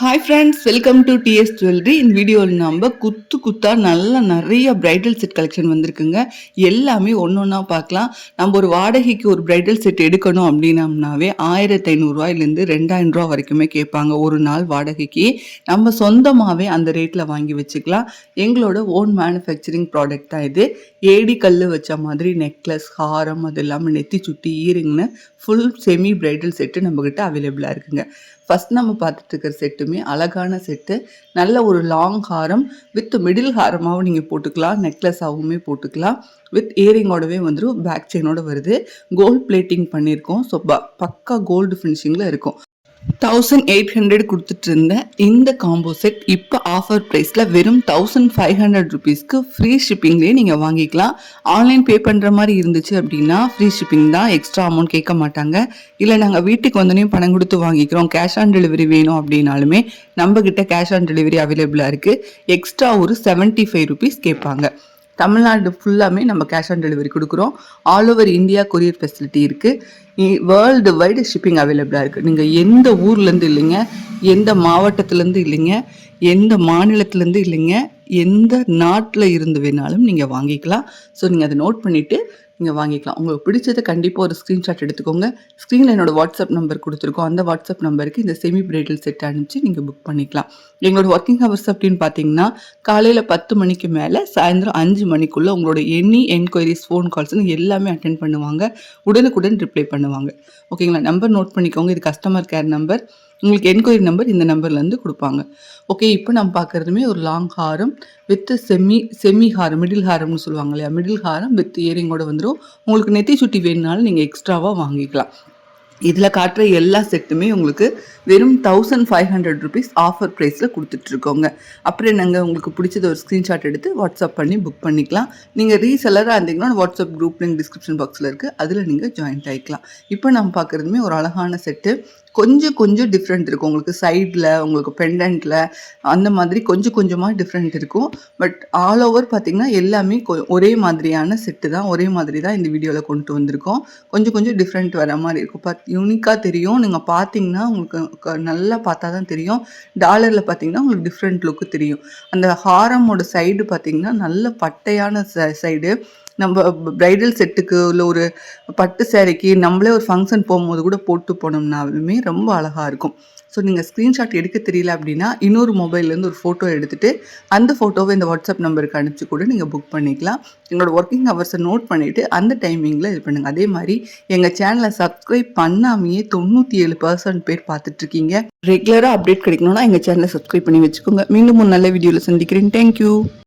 Hi friends welcome to DS jewellery இந்த வீடியோவில் நம்ம குத்து குத்தாக நல்ல நிறைய பிரைடல் செட் கலெக்ஷன் வந்திருக்குங்க. எல்லாமே ஒன்று ஒன்றா பார்க்கலாம். நம்ம ஒரு வாடகைக்கு ஒரு பிரைடல் செட் எடுக்கணும் அப்படின்னம்னாவே ஆயிரத்தி ஐநூறுரூவாயிலேருந்து ரெண்டாயிரம் ரூபா வரைக்குமே கேட்பாங்க ஒரு நாள் வாடகைக்கு. நம்ம சொந்தமாகவே அந்த ரேட்டில் வாங்கி வச்சுக்கலாம். எங்களோட ஓன் மேனுஃபேக்சரிங் ப்ராடக்ட் தான் இது. ஏடி கல் வச்ச மாதிரி நெக்லஸ் ஹாரம் அது இல்லாமல் நெத்தி சுட்டி ஈரிங்னு ஃபுல் செமி பிரைடல் செட்டு நம்மக்கிட்ட அவைலபிளாக இருக்குங்க. ஃபஸ்ட் நம்ம பார்த்துட்டு இருக்கிற செட்டுமே அழகான செட்டு. நல்ல ஒரு லாங் ஹாரம் வித் மிடில் ஹாரமாகவும் நீங்கள் போட்டுக்கலாம். நெக்லஸாகவுமே போட்டுக்கலாம். வித் இயரிங்கோடவே வந்துடும் பேக் செயினோட வருது. கோல்ட் பிளேட்டிங் பண்ணியிருக்கோம் ஸோ ப பக்கா கோல்டு ஃபினிஷிங்கில் இருக்கும். தௌசண்ட் எயிட் ஹண்ட்ரட் கொடுத்துட்டு இருந்த இந்த காம்போ செட் இப்போ ஆஃபர் ப்ரைஸில் வெறும் தௌசண்ட் ஃபைவ் ஹண்ட்ரட் ருபீஸ்க்கு ஃப்ரீ ஷிப்பிங்லேயே நீங்கள் வாங்கிக்கலாம். ஆன்லைன் பே பண்ணுற மாதிரி இருந்துச்சு அப்படின்னா ஃப்ரீ ஷிப்பிங் தான் எக்ஸ்ட்ரா அமௌண்ட் கேட்க மாட்டாங்க. இல்லை நாங்கள் வீட்டுக்கு வந்தோடனே பணம் கொடுத்து வாங்கிக்கிறோம். கேஷ் ஆன் டெலிவரி வேணும் அப்படின்னாலுமே நம்ம கிட்ட கேஷ் ஆன் டெலிவரி அவைலபிளாக இருக்குது எக்ஸ்ட்ரா ஒரு செவன்ட்டி ஃபைவ் ருபீஸ் கேட்பாங்க. தமிழ்நாடு ஃபுல்லாமே நம்ம கேஷ் ஆன் டெலிவரி கொடுக்குறோம். All over India courier facility இருக்குது வேர்ல்டு வைடு ஷிப்பிங் அவைலபிளாக இருக்குது நீங்கள் எந்த ஊர்லேருந்து இல்லைங்க எந்த மாவட்டத்துலேருந்து இல்லைங்க எந்த மாநிலத்துலேருந்து இல்லைங்க எந்த நாட்டில் இருந்து வேணாலும் நீங்கள் வாங்கிக்கலாம். ஸோ நீங்கள் அதை நோட் பண்ணிவிட்டு நீங்கள் வாங்கிக்கலாம். உங்களுக்கு பிடிச்சதை கண்டிப்பாக ஒரு ஸ்க்ரீன்ஷாட் எடுத்துக்கோங்க. ஸ்க்ரீனில் என்னோட வாட்ஸ்அப் நம்பர் கொடுத்துருக்கோம். அந்த வாட்ஸ்அப் நம்பருக்கு இந்த செமி பிரைடல் செட் அனுப்பிச்சு நீங்கள் புக் பண்ணிக்கலாம். எங்களோட ஒர்க்கிங் ஹவர்ஸ் அப்படின்னு பார்த்தீங்கன்னா காலையில் பத்து மணிக்கு மேலே சாயந்தரம் அஞ்சு மணிக்குள்ளே உங்களோட எனி என்கொயரிஸ் ஃபோன் கால்ஸ்னு எல்லாமே அட்டன் பண்ணுவாங்க. உடனுக்குடன் ரிப்ளை பண்ணுவாங்க. ஓகேங்களா நம்பர் நோட் பண்ணிக்கோங்க. இது கஸ்டமர் கேர் நம்பர் உங்களுக்கு என்கொயரி நம்பர் இந்த நம்பர்லேருந்து கொடுப்பாங்க. ஓகே இப்போ நம்ம பார்க்குறதுமே ஒரு லாங் ஹாரம் வித் செமி செமி ஹாரம் மிடில் ஹாரம்னு சொல்லுவாங்க இல்லையா? மிடில் ஹாரம் வித் இயரிங்கோட வந்துடும் உங்களுக்கு நெத்தி சுட்டி வேணுனாலும் நீங்கள் எக்ஸ்ட்ராவாக வாங்கிக்கலாம். இதில் காட்டுற எல்லா செட்டுமே உங்களுக்கு வெறும் thousand five hundred rupees offer ப்ரைஸில் கொடுத்துட்ருக்கோங்க. அப்புறம் நாங்கள் உங்களுக்கு பிடிச்சத ஒரு ஸ்க்ரீன்ஷாட் எடுத்து வாட்ஸ்அப் பண்ணி புக் பண்ணிக்கலாம். நீங்கள் ரீசெல்லராக இருந்தீங்கன்னா வாட்ஸ்அப் குரூப் லிங்க் டிஸ்கிரிப்ஷன் பாக்ஸில் இருக்குது அதில் நீங்கள் ஜாயின்ட் ஆகிக்கலாம் இப்போ நம்ம பார்க்குறதுமே ஒரு அழகான செட்டு கொஞ்சம் கொஞ்சம் டிஃப்ரெண்ட் இருக்கும். உங்களுக்கு சைடில் உங்களுக்கு பெண்டண்ட்டில் அந்த மாதிரி கொஞ்சம் கொஞ்சமாக டிஃப்ரெண்ட் இருக்கும். பட் ஆல் ஓவர் பார்த்திங்கன்னா எல்லாமே கொ- ஒரே மாதிரியான செட்டு தான். ஒரே மாதிரி தான் இந்த வீடியோவில் கொண்டு வந்திருக்கோம். கொஞ்சம் கொஞ்சம் டிஃப்ரெண்ட் வர மாதிரி இருக்கும். பத் யூனிக்காக தெரியும். நீங்கள் பார்த்தீங்கன்னா உங்களுக்கு நல்லா பார்த்தா தான் தெரியும். டாலரில் பார்த்தீங்கன்னா உங்களுக்கு டிஃப்ரெண்ட் லுக்கு தெரியும். அந்த ஹாரமோட சைடு பார்த்தீங்கன்னா நல்ல பட்டையான சைடு நம்ம ப்ரைடல் செட்டுக்கு இல்லை ஒரு பட்டு சேரீக்கு நம்மளே ஒரு ஃபங்க்ஷன் போகும்போது கூட போட்டு போனோம்னாலுமே ரொம்ப அழகாக இருக்கும். ஸோ நீங்கள் ஸ்க்ரீன்ஷாட் எடுக்க தெரியல அப்படின்னா இன்னொரு மொபைல்லேருந்து ஒரு ஃபோட்டோ எடுத்துகிட்டு அந்த ஃபோட்டோவை இந்த வாட்ஸ்அப் நம்பருக்கு அனுப்பிச்சு கூட நீங்கள் புக் பண்ணிக்கலாம். எங்களோட ஒர்க்கிங் ஹவர்ஸை நோட் பண்ணிவிட்டு அந்த டைமிங்கில் இது பண்ணுங்கள் அதே மாதிரி எங்கள் சேனலை சப்ஸ்கிரைப் பண்ணாமையே தொண்ணூற்றி ஏழு பர்சன்ட் பேர் பார்த்துட்ருக்கீங்க. ரெகுலராக அப்டேட் கிடைக்கணும்னா எங்கள் சேனலை சப்ஸ்கிரைப் பண்ணி வச்சுக்கோங்க. மீண்டும் ஒரு நல்ல வீடியோவில் சந்திக்கிறேன். தேங்க்யூ